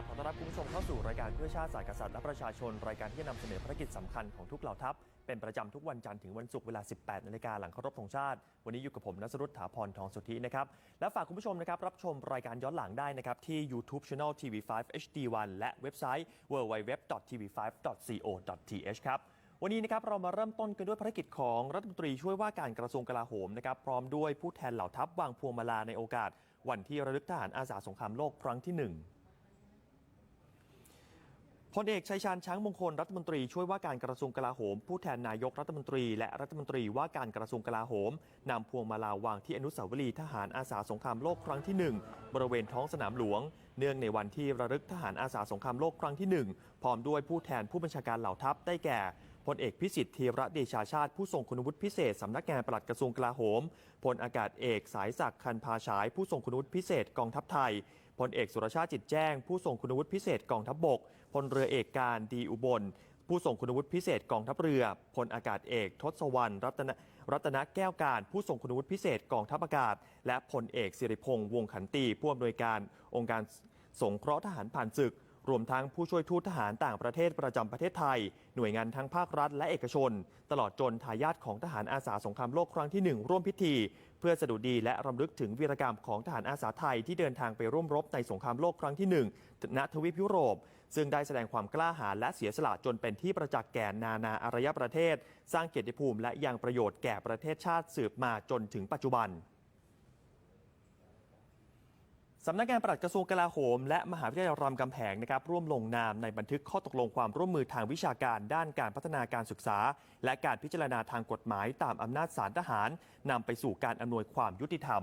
ครับขอต้อนรับคุณผู้ชมเข้าสู่รายการเพื่อชาติศาสตร์กษัตริย์และประชาชน รายการที่จะนำเสนอภารกิจสำคัญของทุกเหล่าทัพ เป็นประจำทุกวันจันทร์ถึงวันศุกร์เวลา 18 นาฬิกาหลังเคารพธงชาติ วันนี้อยู่กับผมนัสรุตถาพรทองสุทธินะครับ และฝากคุณผู้ชมนะครับรับชมรายการย้อนหลังได้นะครับที่ YouTube Channel TV5 HD1 และเว็บไซต์ www.tv5.co.th ครับวันนี้นะครับเรามาเริ่มต้นกันด้วยภารกิจของรัฐมนตรีช่วยว่าการกระทรวงกลาโหมนะครับพร้อมด้วยผู้แทนเหล่าทัพวางพวงมาลาในโอกาส วันที่ระลึกทหารอาสาสงครามโลกครั้งที่หนึ่ง พลเอกชัยชาญช้างมงคลรัฐมนตรีช่วยว่าการกระทรวงกลาโหม ผู้แทนนายกรัฐมนตรี และรัฐมนตรีว่าการกระทรวงกลาโหมนำพวงมาลาวางที่อนุสาวรีย์ทหารอาสาสงครามโลกครั้งที่ 1 บริเวณท้องสนามหลวง เนื่องในวันที่ระลึกทหารอาสาสงครามโลกครั้งที่ 1 พร้อมด้วยผู้แทนผู้บัญชาการเหล่าทัพได้แก่พลเอกพิสิทธิ์เทระเดชาชาติผู้ทรงคุณวุฒิพิเศษ สำนักงานปลัดกระทรวงกลาโหมพลอากาศเอกสายศักดิ์คันพาฉายผู้ทรงคุณวุฒิพิเศษกองทัพไทย พลเอกสุรชาติจิตแจ้ง ผู้ทรงคุณวุฒิพิเศษกองทัพบกพลเรือเอกการดีอุบล ผู้ทรงคุณวุฒิพิเศษกองทัพเรือพลอากาศเอกทศวรรณรัตนรัตนแก้วการผู้ทรงคุณวุฒิพิเศษกองทัพอากาศ และพลเอกสิริพงษ์วงขันตีผู้อำนวยการองค์การสงเคราะห์ทหารผ่านศึก รวมทั้งผู้ช่วยทูตทหารต่างประเทศประจำประเทศไทย หน่วยงานทั้งภาครัฐและเอกชน ตลอดจนทายาทของทหารอาสาสงครามโลกครั้งที่ 1 ร่วมพิธี เพื่อสดุดีและรำลึกถึงวีรกรรมของทหารอาสาไทยที่เดินทางไปร่วมรบในสงครามโลกครั้งที่ 1 ณทวีปยุโรป ซึ่งได้แสดงความกล้าหาญและเสียสละจนเป็นที่ประจักษ์แก่นานาอารยประเทศ สร้างเกียรติภูมิและยังประโยชน์แก่ประเทศชาติสืบมาจนถึงปัจจุบัน สำนักงานปลัดกระทรวงกลาโหม และมหาวิทยาลัยรามคำแหงนะครับร่วมลงนามในบันทึกข้อตกลงความร่วมมือทางวิชาการด้านการพัฒนาการศึกษา และการพิจารณาทางกฎหมายตามอำนาจศาลทหารนำไปสู่การอำนวยความยุติธรรม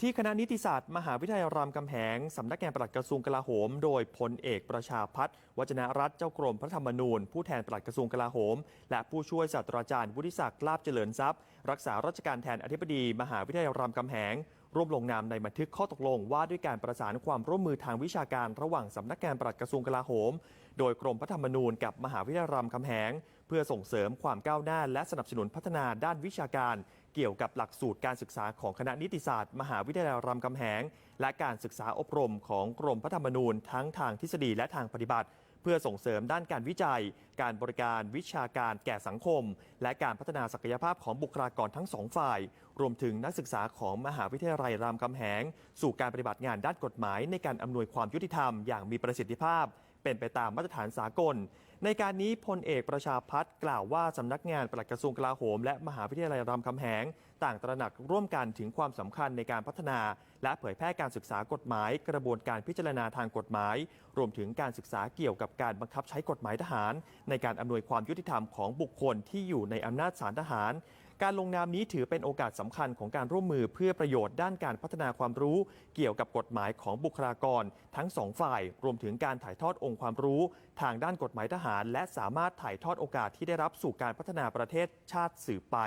ที่คณะนิติศาสตร์ มหาวิทยาลัยรามคำแหงสำนักงานปลัดกระทรวงกลาโหม โดยพลเอกประชาพัฒน์วัจนรัตน์เจ้ากรมพระธรรมนูญ ผู้แทนปลัดกระทรวงกลาโหม และผู้ช่วยศาสตราจารย์วุฒิศักดิ์ลาบเจริญทรัพย์ รักษาราชการแทนอธิบดี มหาวิทยาลัยรามคำแหง ร่วมลงนามในบันทึกข้อตกลงว่าด้วยการประสานความร่วมมือทางวิชาการระหว่างสำนักงานปลัดกระทรวงกลาโหม โดยกรมพระธรรมนูญกับมหาวิทยาลัยรามคำแหง เพื่อส่งเสริมความก้าวหน้า และสนับสนุนพัฒนาด้านวิชาการ เกี่ยวกับหลักสูตรการศึกษาของคณะนิติศาสตร์ มหาวิทยาลัยรามคำแหง และการศึกษาอบรมของกรมพระธรรมนูญทั้งทางทฤษฎีและทางปฏิบัติ เพื่อส่งเสริมด้านการวิจัย การบริการวิชาการแก่สังคม และการพัฒนาศักยภาพของบุคลากรทั้งสองฝ่าย รวมถึงนักศึกษาของมหาวิทยาลัยรามคำแหง สู่การปฏิบัติงานด้านกฎหมาย ในการอำนวยความยุติธรรมอย่างมีประสิทธิภาพ เป็นไปตามมาตรฐานสากล ในการนี้พลเอกประชาพัฒน์กล่าวว่าสำนักงานปลัดกระทรวงกลาโหม และมหาวิทยาลัยรามคำแหง ต่างตระหนักร่วมกันถึงความสำคัญในการพัฒนา และเผยแพร่การศึกษากฎหมาย กระบวนการพิจารณาทางกฎหมาย รวมถึงการศึกษาเกี่ยวกับการบังคับใช้กฎหมายทหาร ในการอำนวยความยุติธรรมของบุคคลที่อยู่ในอำนาจศาลทหาร การลงนามนี้ถือเป็นโอกาสสำคัญของการร่วมมือเพื่อประโยชน์ด้านการพัฒนาความรู้ เกี่ยวกับกฎหมายของบุคลากร ทั้งสองฝ่าย รวมถึงการถ่ายทอดองค์ความรู้ ทางด้านกฎหมายทหาร และสามารถถ่ายทอดโอกาสที่ได้รับสู่การพัฒนาประเทศชาติสืบไป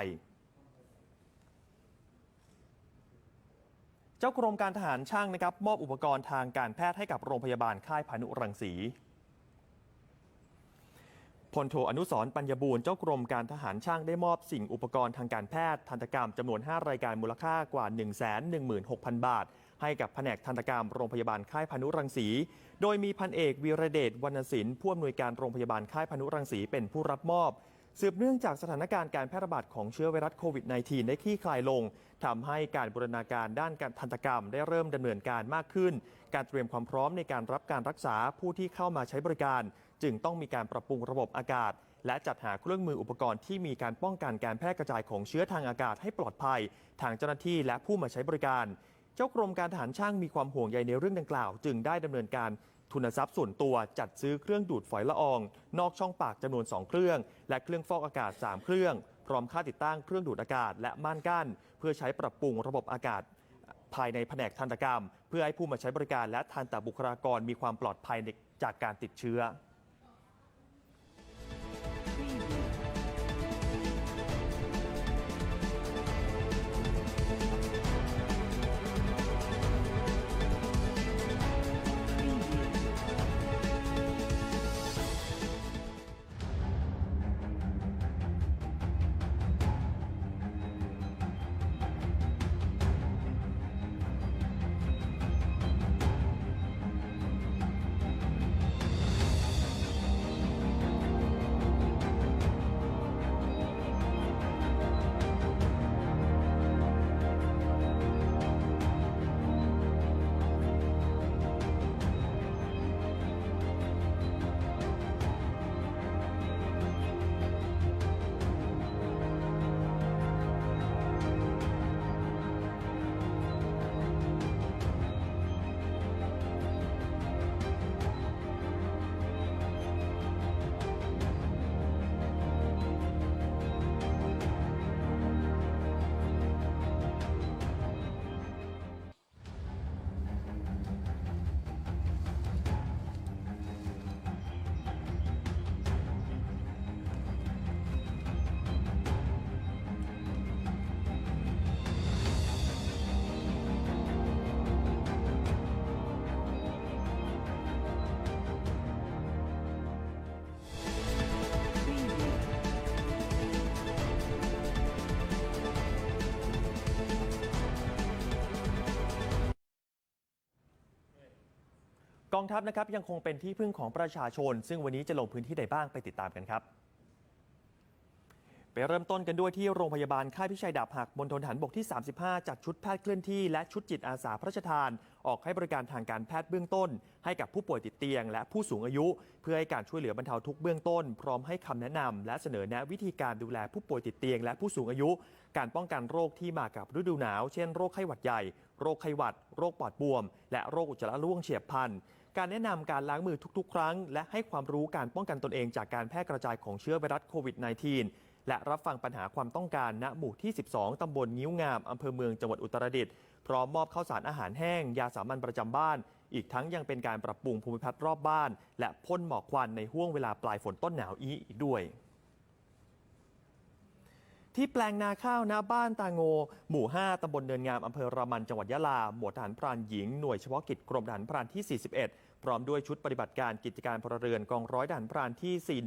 เจ้ากรมการทหารช่างนะครับมอบอุปกรณ์ทางการแพทย์ให้กับโรงพยาบาลค่ายพานุรังสี พลโทอนุสร์ปัญญบูรณ์เจ้ากรมการทหารช่างได้มอบสิ่งอุปกรณ์ทางการแพทย์ทันตกรรมจำนวน 5 รายการมูลค่ากว่า 116,000 บาท ให้กับแผนกทันตกรรมโรงพยาบาลค่ายพานุรังสี โดยมีพันเอกวีระเดชวรรณศิลป์ผู้อำนวยการโรงพยาบาลค่ายพานุรังสีเป็นผู้รับมอบสืบเนื่องจากสถานการณ์การแพร่ระบาดของเชื้อไวรัสโควิด -19 ได้คลี่คลายลงทำให้การบูรณาการด้านการทันตกรรมได้เริ่มดำเนินการมากขึ้น การเตรียมความพร้อมในการรับการรักษาผู้ที่เข้ามาใช้บริการ จึงต้องมีการปรับปรุงระบบอากาศ และจัดหาเครื่องมืออุปกรณ์ที่มีการป้องกันการแพร่กระจายของเชื้อทางอากาศให้ปลอดภัย ทางเจ้าหน้าที่และผู้มาใช้บริการ เจ้ากรมการทหารช่างมีความห่วงใยในเรื่องดังกล่าว จึงได้ดำเนินการทุนทรัพย์ส่วนตัวจัดซื้อเครื่องดูดฝอยละออง นอกช่องปากจำนวน 2 เครื่อง และเครื่องฟอกอากาศ 3 เครื่อง พร้อมค่าติดตั้งเครื่องดูดอากาศและม่านกั้น เพื่อใช้ปรับปรุงระบบอากาศ ภายในแผนกทันตกรรม เพื่อให้ผู้มาใช้บริการและทันตบุคลากรมีความปลอดภัยจากการติดเชื้อ องทัพนะครับยังคงเป็นที่พึ่งของประชาชน ซึ่งวันนี้จะลงพื้นที่ใดบ้างไปติดตามกันครับ ไปเริ่มต้นกันด้วยที่โรงพยาบาลค่ายพิชัยดาบหักมณฑลฐานบกที่ 35 จัดชุดแพทย์เคลื่อนที่ และชุดจิตอาสาพระราชทาน ออกให้บริการทางการแพทย์เบื้องต้น ให้กับผู้ป่วยติดเตียง และผู้สูงอายุ เพื่อให้การช่วยเหลือบรรเทาทุกข์เบื้องต้น พร้อมให้คำแนะนำและเสนอแนะวิธีการดูแลผู้ป่วยติดเตียง และผู้สูงอายุ การป้องกันโรคที่มากับฤดูหนาว เช่นโรคไข้หวัดใหญ่ โรคไข้หวัด โรคปอดบวม และโรคอุจจาระร่วงเฉียบพลัน การแนะนำการล้างมือทุกๆ ครั้ง และให้ความรู้การป้องกันตนเองจากการแพร่กระจายของเชื้อไวรัสโควิด -19 และรับฟังปัญหาความต้องการณหมู่ที่ 12 ตำบลงิ้วงาม อำเภอเมืองจังหวัดอุตรดิตถ์พร้อมมอบข้าวสารอาหารแห้ง ยาสามัญประจำบ้าน อีกทั้งยังเป็นการปรับปรุงภูมิทัศน์รอบบ้าน และพ่นหมอกควันในห่วงเวลาปลายฝนต้นหนาวอีกด้วย ที่แปลงนาข้าวหน้าบ้านตาโง หมู่ 5ตำบลเนินงามอำเภอรามันจังหวัดยะลา หมวดทหารพรานหญิง หน่วยเฉพาะกิจกรมทหารพรานที่ 41 พร้อมด้วยชุดปฏิบัติการกิจการพลเรือนกองร้อยทหารพรานที่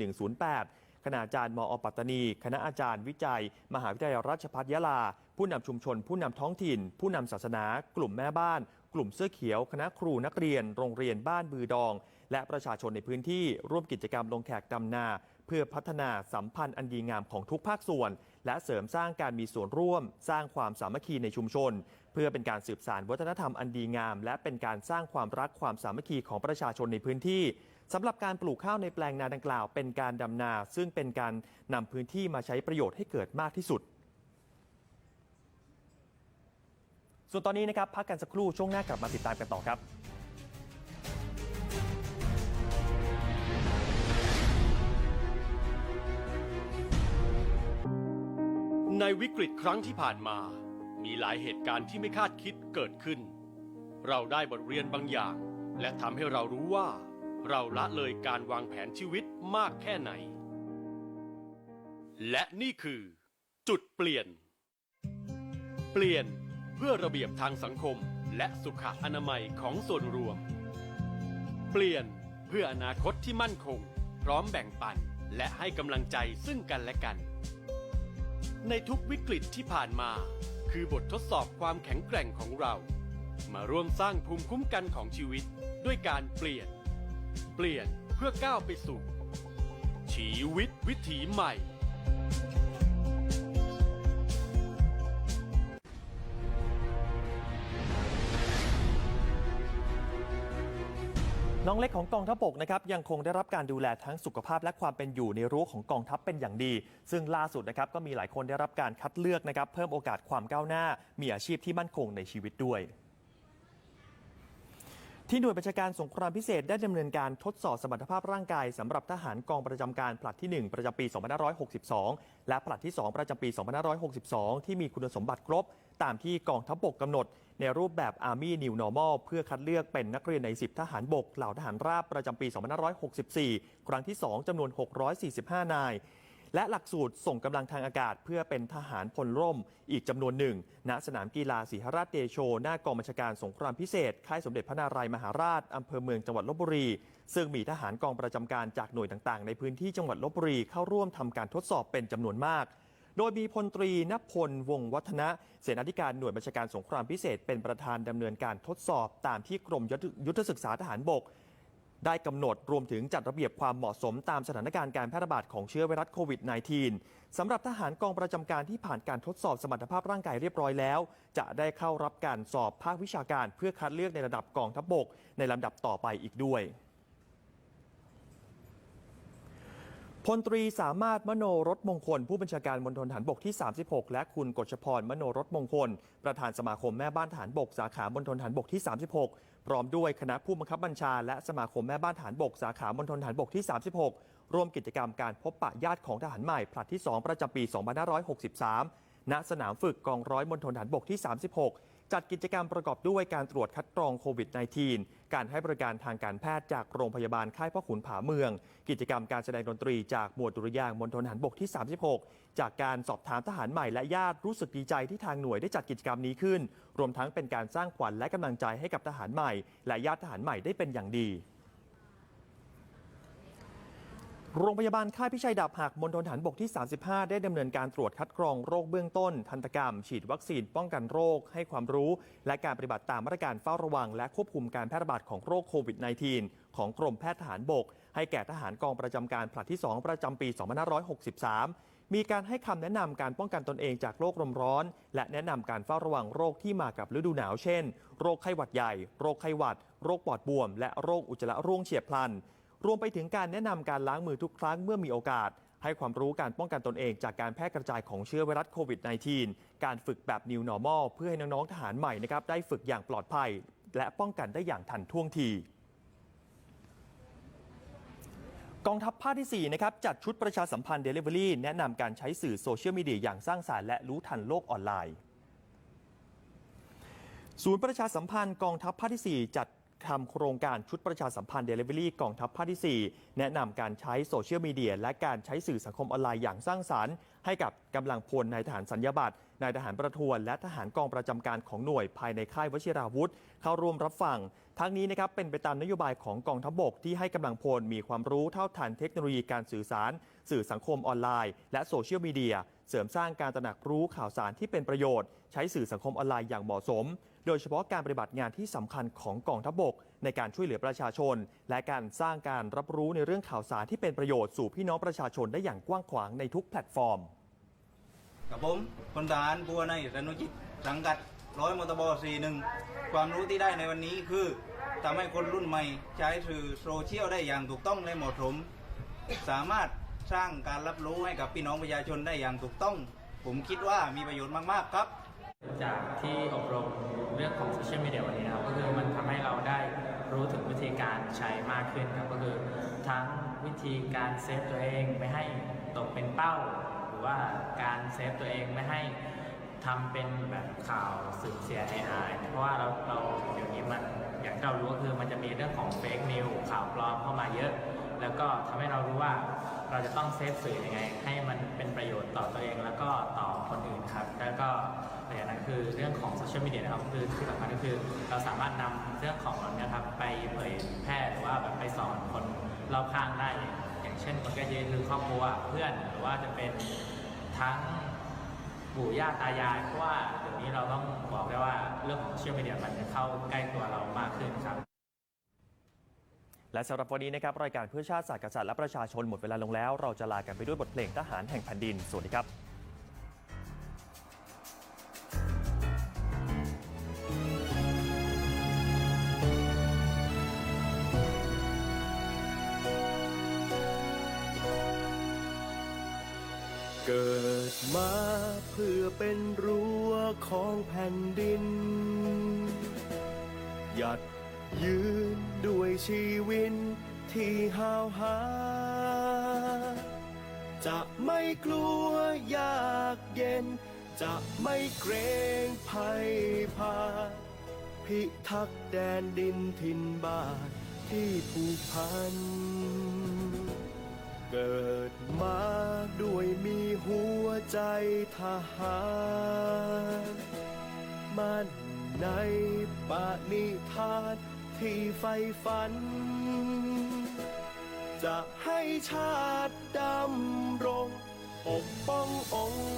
4108 คณะอาจารย์มอปัตตานี คณะอาจารย์วิจัย มหาวิทยาลัยราชภัฏยะลา ผู้นำชุมชน ผู้นำท้องถิ่น ผู้นำศาสนา กลุ่มแม่บ้าน กลุ่มเสื้อเขียว คณะครูนักเรียน โรงเรียนบ้านบือดอง และประชาชนในพื้นที่ร่วมกิจกรรมลงแขกดำนา เพื่อพัฒนาสัมพันธ์อันดีงามของทุกภาคส่วน และเสริมสร้างการมีส่วนร่วม สร้างความสามัคคีในชุมชน เพื่อเป็นการสืบสานวัฒนธรรมอันดีงาม และเป็นการสร้างความรักความสามัคคีของประชาชนในพื้นที่สำหรับการปลูกข้าวในแปลงนาดังกล่าว เป็นการดำนา ซึ่งเป็นการนำพื้นที่มาใช้ประโยชน์ให้เกิดมากที่สุด ส่วนตอนนี้นะครับพักกันสักครู่ช่วงหน้ากลับมาติดตามกันต่อครับ ในวิกฤตครั้งที่ผ่านมา มีหลายเหตุการณ์ที่ไม่คาดคิดเกิดขึ้น เราได้บทเรียนบางอย่าง และทำให้เรารู้ว่า เราละเลยการวางแผนชีวิตมากแค่ไหน และนี่คือ จุดเปลี่ยน เปลี่ยนเพื่อระเบียบทางสังคมและสุขอนามัยของส่วนรวม เปลี่ยนเพื่ออนาคตที่มั่นคง พร้อมแบ่งปันและให้กำลังใจซึ่งกันและกัน ในทุกวิกฤตที่ผ่านมา คือบททดสอบความแข็งแกร่งของเรา มาร่วมสร้างภูมิคุ้มกันของชีวิตด้วยการเปลี่ยน เปลี่ยนเพื่อก้าวไปสู่ ชีวิตวิถีใหม่ น้องเล็กของกองทัพบกนะครับยังคงได้รับการดูแลทั้งสุขภาพและความเป็นอยู่ในรั้วของกองทัพเป็นอย่างดี ซึ่งล่าสุดนะครับก็มีหลายคนได้รับการคัดเลือกนะครับเพิ่มโอกาสความก้าวหน้า มีอาชีพที่มั่นคงในชีวิตด้วย ที่หน่วยบัญชาการสงครามพิเศษได้ดำเนินการทดสอบสมรรถภาพร่างกายสำหรับทหารกองประจำการผลัดที่ 1 ประจำปี 2562 และผลัดที่ 2 ประจำปี 2562 ที่มีคุณสมบัติครบ ตามที่กองทัพบกกำหนด ในรูปแบบ Army New Normal เพื่อคัดเลือกเป็นนักเรียนใน 10 ทหารบกเหล่าทหารราบประจำปี 2564 ครั้งที่ 2จำนวน 645 นาย และหลักสูตรส่งกำลังทางอากาศ เพื่อเป็นทหารพลร่ม อีกจำนวนหนึ่งณสนามกีฬาศรีหราชเดโช หน้ากองบัญชาการสงครามพิเศษ ค่ายสมเด็จพระนารายมหาราชอำเภอเมืองจังหวัดลบบุรี ซึ่งมีทหารกองประจำการจากหน่วยต่างๆ ในพื้นที่จังหวัดลบบุรีเข้าร่วมทำการทดสอบเป็นจำนวนมากโดยมีพลตรีนพล วงวัฒนะ เสนาธิการหน่วยบัญชาการสงครามพิเศษ เป็นประธานดำเนินการทดสอบตามที่กรมยุทธศึกษาทหารบก ได้กำหนดรวมถึงจัดระเบียบความเหมาะสมตามสถานการณ์การแพร่ระบาดของเชื้อไวรัสโควิด -19 สำหรับทหารกองประจำการที่ผ่านการทดสอบสมรรถภาพร่างกายเรียบร้อยแล้ว จะได้เข้ารับการสอบภาควิชาการเพื่อคัดเลือกในระดับกองทัพบกในลำดับต่อไปอีกด้วยพลตรีสามารถมโนรถมงคล ผู้บัญชาการมณฑลฐานบกที่ 36 และคุณกฤษพรมโนรถมงคล ประธานสมาคมแม่บ้านฐานบก สาขามณฑลฐานบกที่ 36 พร้อมด้วยคณะผู้บังคับบัญชา และสมาคมแม่บ้านฐานบก สาขามณฑลฐานบกที่ 36 ร่วมกิจกรรมการพบปะญาติของทหารใหม่ผลัดที่ 2 ประจำปี 2563 ณ สนามฝึกกองร้อยมณฑลฐานบกที่ 36 จัดกิจกรรมประกอบด้วยการตรวจคัดกรองโควิด -19 การให้บริการทางการแพทย์จากโรงพยาบาลค่ายพ่อขุนผาเมือง กิจกรรมการแสดงดนตรีจากหมวดดุริยางมณฑลทหารบกที่ 36 จากการสอบถามทหารใหม่และญาติรู้สึกดีใจที่ทางหน่วยได้จัดกิจกรรมนี้ขึ้น รวมทั้งเป็นการสร้างขวัญและกำลังใจให้กับทหารใหม่ และญาติทหารใหม่ได้เป็นอย่างดี โรงพยาบาลค่ายพิชัยดาบหักมณฑลฐานบกที่ 35 ได้ดำเนินการตรวจคัดกรองโรคเบื้องต้น ทันตกรรม ฉีดวัคซีนป้องกันโรค ให้ความรู้ และการปฏิบัติตามมาตรการเฝ้าระวัง และควบคุมการแพร่ระบาดของโรคโควิด -19 ของกรมแพทย์ทหารบก ให้แก่ทหารกองประจำการผลัดที่ 2 ประจำปี 2563 มีการให้คำแนะนำการป้องกันตนเองจากโรคลมร้อน และแนะนำการเฝ้าระวังโรคที่มากับฤดูหนาว เช่น โรคไข้หวัดใหญ่ โรคไข้หวัด โรคปอดบวม และโรคอุจจาระร่วงเฉียบพลัน รวมไปถึงการแนะนำการล้างมือทุกครั้งเมื่อมีโอกาส ให้ความรู้การป้องกันตนเองจากการแพร่กระจายของเชื้อไวรัสโควิด -19 การฝึกแบบ New Normal เพื่อให้น้องๆทหารใหม่นะครับได้ฝึกอย่างปลอดภัย และป้องกันได้อย่างทันท่วงทีกองทัพภาคที่ 4 นะครับ จัดชุดประชาสัมพันธ์ Delivery แนะนำการใช้สื่อโซเชียลมีเดียอย่างสร้างสารรค์และรู้ทันโลกออนไลน์ ศูนย์ประชาสัมพันธ์กองทัพภาคที่ 4 จัด ทำโครงการชุดประชาสัมพันธ์ Delivery กองทัพภาคที่ 4 แนะนำการใช้โซเชียลมีเดียและการใช้สื่อสังคมออนไลน์อย่างสร้างสารรค์ ให้กับกำลังพลนายทหารสัญญาบัตรนายทหารประทวน และทหารกองประจำการของหน่วยภายในค่ายวชิราวุธ เข้าร่วมรับฟัง ทั้งนี้นะครับเป็นไปตามนโยบายของกองทัพบกที่ให้กำลังพลมีความรู้เท่าทันเทคโนโลยีการสื่อสาร สื่อสังคมออนไลน์ และโซเชียลมีเดียเสริมสร้างการตระหนักรู้ข่าวสารที่เป็นประโยชน์ ใช้สื่อสังคมออนไลน์อย่างเหมาะสม โดยเฉพาะการปฏิบัติงานที่สำคัญของกองทัพบก ในการช่วยเหลือประชาชน และการสร้างการรับรู้ในเรื่องข่าวสารที่เป็นประโยชน์สู่พี่น้องประชาชนได้อย่างกว้างขวางในทุกแพลตฟอร์มกับผมพลทหารบัวในยรนุจิตสังกัดร้อยมตบสี่หนึ่งความรู้ที่ได้ในวันนี้คือทำให้คนรุ่นใหม่ใช้สื่อโซเชียลได้อย่างถูกต้องและเหมาะสม สามารถสร้างการรับรู้ให้กับพี่น้องประชาชนได้อย่างถูกต้อง ผมคิดว่ามีประโยชน์มาก ๆ ครับ จากที่อบรมเรื่องของโซเชียลมีเดียวันนี้นะครับก็คือมันทำให้เราได้รู้ถึงวิธีการใช้มากขึ้นครับก็คือทั้งวิธีการเซฟตัวเองไม่ให้ตกเป็นเป้า หรือว่าการเซฟตัวเองไม่ให้ทำเป็นแบบข่าวสืบเสียหายเพราะว่าเราเราเดี๋ยวนี้มันอย่างที่เรารู้ก็คือมันจะมีเรื่องของเฟกนิวข่าวปลอมเข้ามาเยอะ แล้วก็ทำให้เรารู้ว่าเราจะต้องเซฟสื่อยังไง ให้มันเป็นประโยชน์ต่อตัวเองแล้วก็ต่อคนอื่นครับ แล้วก็ อย่างนั้นคือเรื่องของโซเชียลมีเดียนะครับคือที่สำคัญก็คือเราสามารถนำเรื่องของเราเนี่ยครับไปเผยแพร่หรือว่าแบบไปสอนคนรอบข้างได้ อย่างเช่นคนใกล้ชิดคือครอบครัวเพื่อนหรือว่าจะเป็นทั้งปู่ย่าตายายเพราะว่าเดี๋ยวนี้เราต้องบอกได้ว่าเรื่องของโซเชียลมีเดียมันจะเข้าใกล้ตัวเรามากขึ้นครับ และสำหรับวันนี้นะครับรายการเพื่อชาติศาสตร์กษัตริย์และประชาชนหมดเวลาลงแล้ว เราจะลากันไปด้วยบทเพลงทหารแห่งแผ่นดินสวัสดีครับ มาเพื่อเป็นรั้วของแผ่นดิน หยัดยืนด้วยชีวิตที่ห้าวหา จะไม่กลัวยากเย็น จะไม่เกรงภัยพา พิทักษ์แดนดินถิ่นบ้านที่ผูกพัน เกิดมาด้วยมีหัวใจทหารมันในปณิธานที่ใฝ่ฝัน จะให้ชาติดำรงปกป้ององค์